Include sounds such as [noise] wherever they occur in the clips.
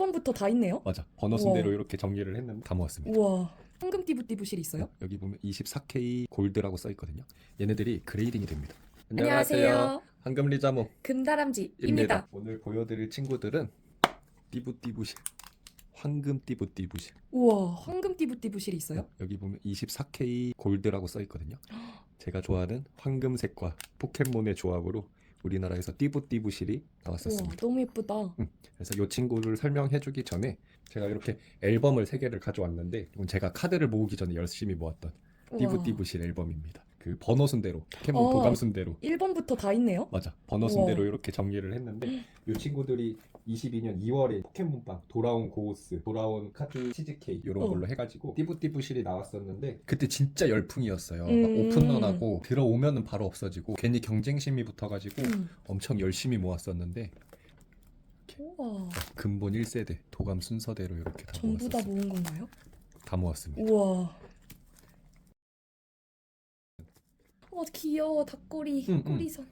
1번부터 다 있네요. 맞아. 번호 순대로 우와. 이렇게 정리를 했는데 다 모았습니다. 우와. 황금 띠부띠부실 있어요? 여기 보면 24K 골드라고 써 있거든요. 얘네들이 그레이딩이 됩니다. 황금 리자모 금다람쥐입니다. 오늘 보여드릴 친구들은 띠부띠부실, 황금 띠부띠부실. 우와, 황금 띠부띠부실이 있어요? 여기 보면 24K 골드라고 써 있거든요. 제가 좋아하는 황금색과 포켓몬의 조합으로 우리나라에서 띠부띠부실이 우와, 나왔었습니다. 너무 예쁘다. 그래서 이 친구를 설명해주기 전에 제가 이렇게 앨범을 세 개를 가져왔는데 이건 제가 카드를 모으기 전에 열심히 모았던 우와. 띠부띠부실 앨범입니다. 그 번호 순대로 포켓몬 어. 도감 순대로 1번부터 다 있네요. 맞아 번호 우와. 순대로 이렇게 정리를 했는데 이 친구들이 22년 2월에 포켓몬빵 돌아온 고우스 돌아온 카드 치즈케이크 이런 어. 걸로 해가지고 띠부띠부실이 나왔었는데 그때 진짜 열풍이었어요 막 음. 오픈런하고 들어오면은 바로 없어지고 괜히 경쟁심이 붙어가지고 음. 엄청 열심히 모았었는데 우와. 근본 1세대 도감 순서대로 이렇게 다 전부 다 모았었어요 모은 건가요? 다 모았습니다 우와. 어, 귀여워. 닭꼬리, 응, 응. 꼬리선.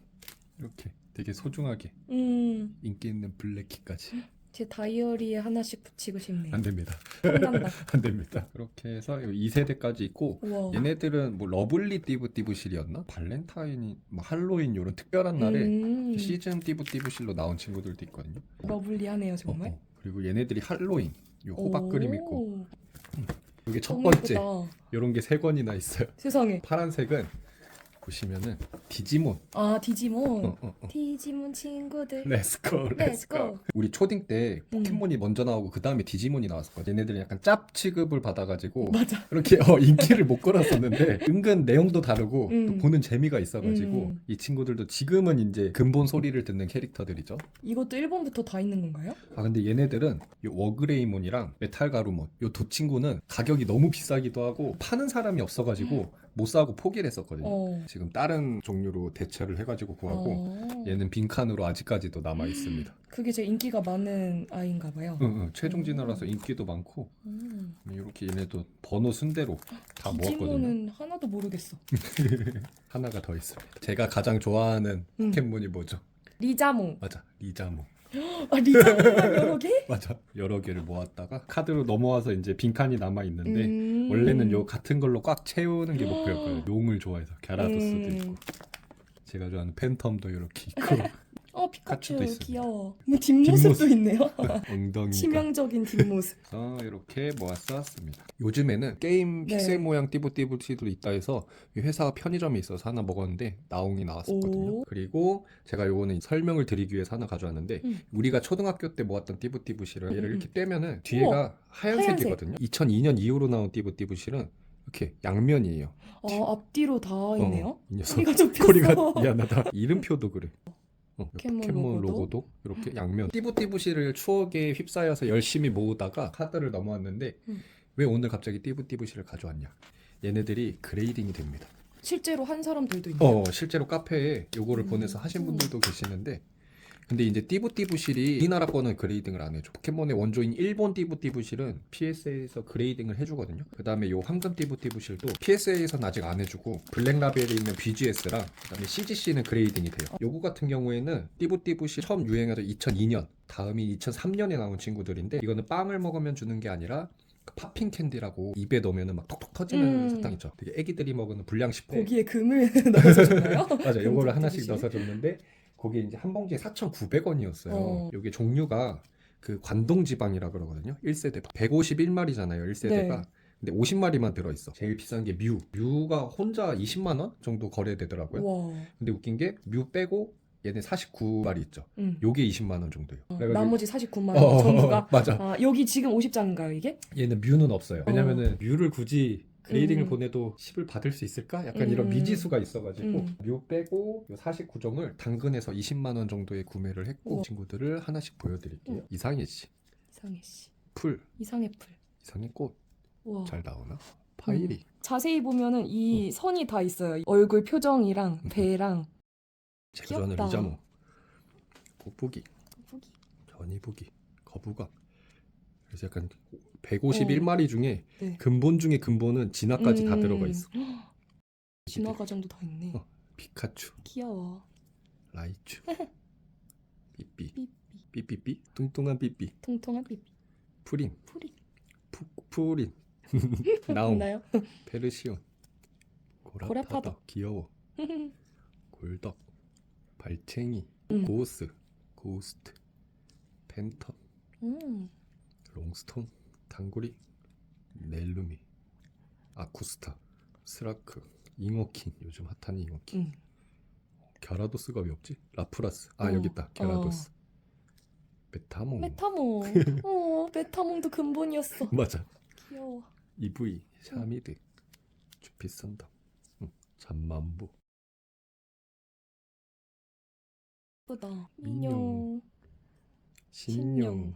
이렇게 되게 소중하게 음, 인기 있는 블랙키까지 제 다이어리에 하나씩 붙이고 싶네요. 안 됩니다 혼난다. [laughs] 안 됩니다 그렇게 해서 2세대까지 있고 우와. 얘네들은 뭐 러블리 띠부 띠부실이었나? 발렌타인이 뭐 할로윈 이런 특별한 날에 음, 시즌 띠부 띠부실로 나온 친구들도 있거든요. 러블리하네요, 정말. 어, 어. 그리고 얘네들이 할로윈 요 호박 그림 있고 오, 이게 첫 너무 번째 예쁘다. 이런 게 세 권이나 있어요. 세상에. 파란색은 보시면은 디지몬. 아, 디지몬. 어, 어, 어. 디지몬 친구들. 렛츠고 Let's go. 우리 초딩 때 음. 포켓몬이 먼저 나오고 그 다음에 디지몬이 나왔었거든. 얘네들은 약간 짭 취급을 받아가지고 맞아. 이렇게 어, 인기를 못 끌었었는데 [laughs] 은근 내용도 다르고 음. 또 보는 재미가 있어가지고 음. 이 친구들도 지금은 이제 근본 소리를 듣는 캐릭터들이죠. 이것도 1번부터 다 있는 건가요? 아 근데 얘네들은 요 워그레이몬이랑 메탈가루몬 요 두 친구는 가격이 너무 비싸기도 하고 파는 사람이 없어가지고 못 사고 포기를 했었거든요. 어. 지금 다른 종류로 대체를 해가지고 구하고 어. 얘는 빈칸으로 아직까지도 남아 있습니다. [gasps] 그게 제일 인기가 많은 아이인가 봐요. 응, 응, 최종 진화라서 인기도 많고 음. 이렇게 얘네도 번호 순대로 다 모았거든요. 디지몬은 하나도 모르겠어. [laughs] 하나가 더 있습니다. 제가 가장 좋아하는 음. 포켓몬이 뭐죠? 리자몽. 맞아, 리자모. 아, 리자몽만 여러 개? [laughs] 맞아, 여러 개를 모았다가 카드로 넘어와서 이제 빈칸이 남아 있는데 음. 원래는 요 같은 걸로 꽉 채우는 게 목표였거든요. [gasps] 용을 좋아해서 갸라도스도 음. 있고 제가 좋아하는 팬텀도 이렇게 있고 [laughs] 어, 피카츄 카츠도 있습니다. 귀여워. 뭐 뒷모습도 있네요. 엉덩이가 치명적인 뒷모습. [laughs] 어, 이렇게 모았었습니다. 요즘에는 게임 네. 픽셀 모양 띠부띠부티도 있다 해서 이 회사 편의점에 있어서 하나 먹었는데 나옹이 나왔었거든요. 오. 그리고 제가 요거는 설명을 드리기 위해서 하나 가져왔는데 음. 우리가 초등학교 때 모았던 띠부띠부실은 얘를 음, 이렇게 떼면은 뒤에가 하얀색이거든요. 2002년 이후로 나온 띠부띠부실은 이렇게 양면이에요. 아, 앞뒤로 다 있네요. 어, 이 녀석 꼬리가 좁혔어. 꼬리가 미안하다. 이름표도 그래. 어, 포켓몬 포켓몬 로고도? 로고도 이렇게 양면. 띠부띠부실을 추억에 휩싸여서 열심히 모으다가 카드를 넘어왔는데 음. 왜 오늘 갑자기 띠부띠부실을 가져왔냐? 얘네들이 그레이딩이 됩니다. 실제로 한 사람들도 있네요. 어, 실제로 카페에 요거를 음. 보내서 하신 분들도 계시는데 근데 이제 띠부띠부실이 우리나라 거는 그레이딩을 안 해줘. 포켓몬의 원조인 일본 띠부띠부실은 PSA에서 그레이딩을 해주거든요. 그 다음에 요 황금 띠부띠부실도 PSA에서는 아직 안 해주고 블랙라벨에 있는 BGS랑 그 다음에 CGC는 그레이딩이 돼요. 요거 같은 경우에는 띠부띠부실 처음 유행하던 2002년 다음이 2003년에 나온 친구들인데 이거는 빵을 먹으면 주는 게 아니라 그 팝핑 캔디라고 입에 넣으면은 막 톡톡 터지는 음. 사탕 있죠. 되게 애기들이 먹는 불량식품. 거기에 금을 [laughs] 넣어서 줬나요? [laughs] 맞아, 요거를 하나씩? 넣어서 줬는데 거기에 이제 한 봉지에 4,900원이었어요. 어. 요게 종류가 그 관동 지방이라 그러거든요. 1세대 151마리잖아요. 1세대가. 네. 근데 50마리만 들어 있어. 제일 비싼 게 뮤. 뮤가 혼자 20만 원 정도 거래되더라고요. 와. 근데 웃긴 게 뮤 빼고 얘네 49마리 있죠. 음. 요게 20만 원 정도예요. 어, 그래가지고- 나머지 49만 어, 원 전부가 [laughs] 맞아. 아, 여기 지금 50장인가요, 이게? 얘는 뮤는 없어요. 왜냐면은 뮤를 굳이 그레이딩을 음. 보내도 10을 받을 수 있을까? 약간 이런 음. 미지수가 있어가지고 음. 뮤 빼고 요 49종을 당근에서 20만 원 정도에 구매를 했고 우와. 친구들을 하나씩 보여드릴게요. 음. 이상해 씨, 이상해 씨. 풀, 이상해 풀. 이상해 꽃 와. 잘 나오나? 파이리. 자세히 보면은 이 선이 다 있어요. 얼굴 표정이랑 음. 배랑 제가 좋아하는 귀엽다. 리자모, 돋보기, 거북이. 전이보기, 거부각. 그래서 약간 151마리 중에 네. 근본 중에 근본은 진화까지 다 음. 들어가 있어. [gasps] 진화 과정도 다 있네. 어. 피카츄, 귀여워. 라이츄, [laughs] 삐삐, 삐삐. 삐삐삐, 뚱뚱한 삐삐. 통통한 삐삐. 프린, 프린. 푸, 프린, 나움, 있나요? 페르시온, 고라파더, 고라파더. 귀여워, [laughs] 골덕, 발챙이, 음. 고스, 고스트, 팬텀, 음. 롱스톤, 당구리, 넬루미, 아쿠스타, 스라크, 잉어킨 요즘 핫한 잉어킨 음. 갸라도스가 왜 없지? 라프라스 아 어, 여기 있다 갸라도스 메타몽 메타몽. 어, 메타몽도 [laughs] 근본이었어. [laughs] 맞아 귀여워. EV 샤미드 응. 잠만보 예쁘다. 민용. 민용. 신용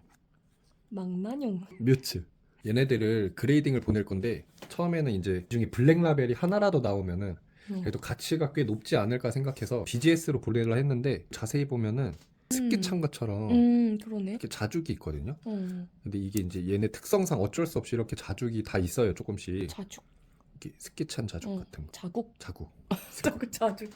망나뇽. 뮤츠 얘네들을 그레이딩을 보낼 건데 처음에는 이제 이 중에 블랙 라벨이 하나라도 나오면은 음. 그래도 가치가 꽤 높지 않을까 생각해서 BGS로 보내려 했는데 자세히 보면은 스키찬 것처럼 음, 그러네. 이렇게 자죽이 있거든요. 어, 근데 이게 이제 얘네 특성상 어쩔 수 없이 이렇게 자죽이 다 있어요. 조금씩 자죽. 이렇게 스키찬 자죽 어, 같은 거. 자국. 자국. [laughs] [laughs] 자국 자죽.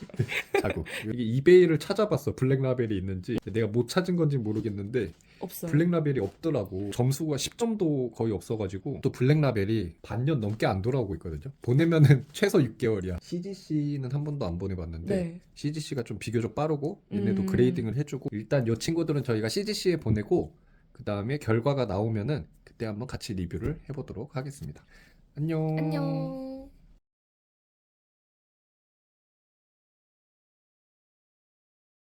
자국. 여기 이베이를 찾아봤어. 블랙 라벨이 있는지. 내가 못 찾은 건지 모르겠는데 없어요. 블랙 라벨이 없더라고. 점수가 10점도 거의 없어가지고 또 블랙 라벨이 반년 넘게 안 돌아오고 있거든요. 보내면은 [laughs] 최소 6개월이야. CGC는 한 번도 안 보내봤는데 네. CGC가 좀 비교적 빠르고 얘네도 음. 그레이딩을 해주고 일단 이 친구들은 저희가 CGC에 보내고 그 다음에 결과가 나오면은 그때 한번 같이 리뷰를 해보도록 하겠습니다. 안녕. 안녕.